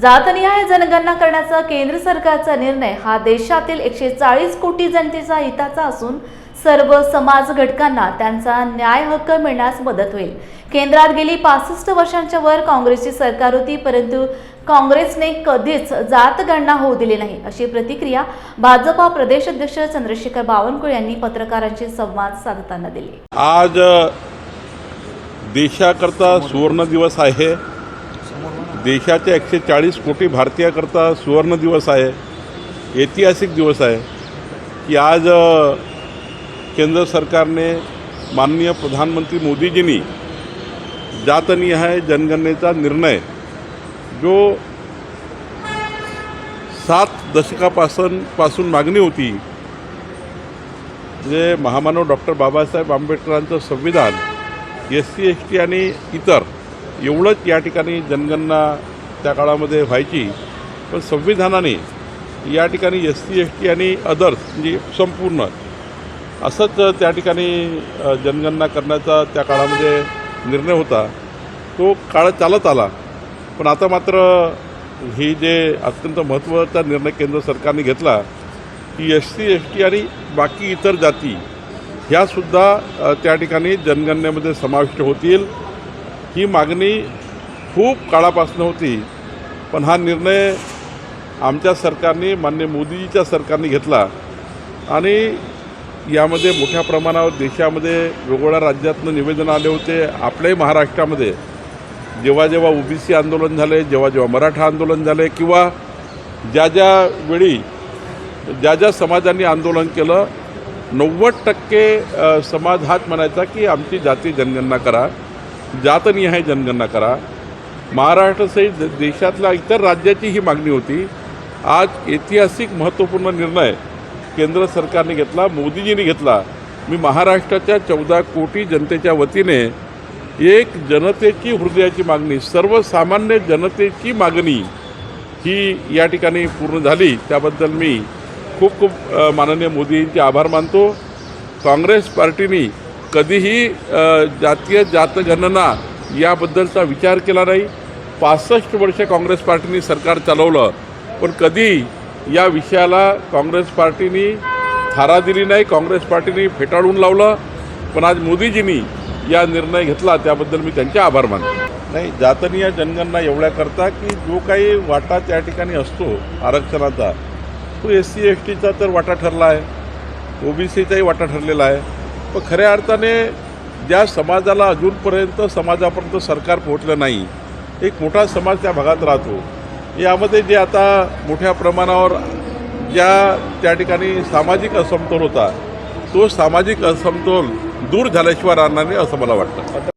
जातनिहाय जनगणना करण्याचा केंद्र सरकारचा निर्णय हा देशातील एकशे चाळीस कोटी जनतेचा हिताचा असून सर्व समाज घटकांना त्यांचा न्याय हक्क मिळण्यास मदत होईल. केंद्रात गेली पासष्ट वर्षांच्या वर काँग्रेसची सरकार होती परंतु काँग्रेसने कधीच जात गणना होऊ दिली नाही अशी प्रतिक्रिया भाजपा प्रदेश अध्यक्ष चंद्रशेखर बावनकुळे यांनी पत्रकारांशी संवाद साधताना दिली. आज देशाकरता सुवर्ण दिवस आहे. देशाच्या एकशे चाळीस कोटी भारतीयाकरता सुवर्ण दिवस आहे ऐतिहासिक दिवस आहे की आज केंद्र सरकारने माननीय प्रधानमंत्री मोदीजींनी जातनिहाय जनगणनेचा निर्णय जो सात दशकापासून पासून मागणी होती म्हणजे महामानव डॉक्टर बाबासाहेब आंबेडकरांचं संविधान एस सी एस टी आणि इतर एवढंच या ठिकाणी जनगणना त्या काळामध्ये व्हायची. पण संविधानाने या ठिकाणी एस सी एस टी आणि अदर्स म्हणजे संपूर्ण असंच त्या ठिकाणी जनगणना करण्याचा त्या काळामध्ये निर्णय होता. तो काळ चालत आला. पण आता मात्र ही जे अत्यंत महत्त्वाचा निर्णय केंद्र सरकारने घेतला की एस सी एस टी आणि बाकी इतर जाती ह्यासुद्धा त्या ठिकाणी जनगणनेमध्ये समाविष्ट होतील. ही मागणी खूप काळापासून होती पण हा निर्णय आमच्या सरकारने मान्य मोदीजीच्या सरकारने घेतला. आणि यामध्ये मोठ्या प्रमाणावर देशामध्ये वेगवेगळ्या राज्यातनं निवेदन आले होते. आपल्याही महाराष्ट्रामध्ये जेव्हा जेव्हा ओबीसी आंदोलन झाले जेव्हा जेव्हा मराठा आंदोलन झाले किंवा ज्या ज्या वेळी ज्या ज्या समाजांनी आंदोलन केलं नव्वद टक्के समाज हाच म्हणायचा की आमची जाती जनगणना करा. जातनिहाय जनगणना करा. महाराष्ट्रासहित देशातल्या इतर राज्याची ही मागणी होती. आज ऐतिहासिक महत्त्वपूर्ण निर्णय केंद्र सरकारने घेतला मोदीजींनी घेतला. मी महाराष्ट्राच्या चौदा कोटी जनतेच्या वतीने एक जनतेची हृदयाची मागणी सर्वसामान्य जनतेची मागणी ही या ठिकाणी पूर्ण झाली. त्याबद्दल मी खूप खूप माननीय मोदींचे आभार मानतो. काँग्रेस पार्टीनी कधीही जातीय जातगणना याबद्दलचा विचार केला नाही. पासष्ट वर्ष काँग्रेस पार्टीनी सरकार चालवलं पण कधी या विषयाला काँग्रेस पार्टीनी थारा दिली नाही काँग्रेस पार्टीने फेटाळून लावलं. पण आज मोदीजींनी या निर्णय घेतला त्याबद्दल मी त्यांचे आभार मानतो. नाही जातनीय जनगणना एवढ्याकरता की जो काही वाटा त्या ठिकाणी असतो आरक्षणाचा तो एस सी एस टीचा तर वाटा ठरला आहे. ओबीसीचाही वाटा ठरलेला आहे. पण खऱ्या अर्थाने ज्या समाजाला अजूनपर्यंत समाजापर्यंत सरकार पोहोचलं नाही एक मोठा समाज त्या भागात राहतो. यामध्ये जे आता मोठ्या प्रमाणावर ज्या त्या ठिकाणी सामाजिक असमतोल होता तो सामाजिक असमतोल दूर झाल्याशिवाय राहणार नाही असं मला वाटतं.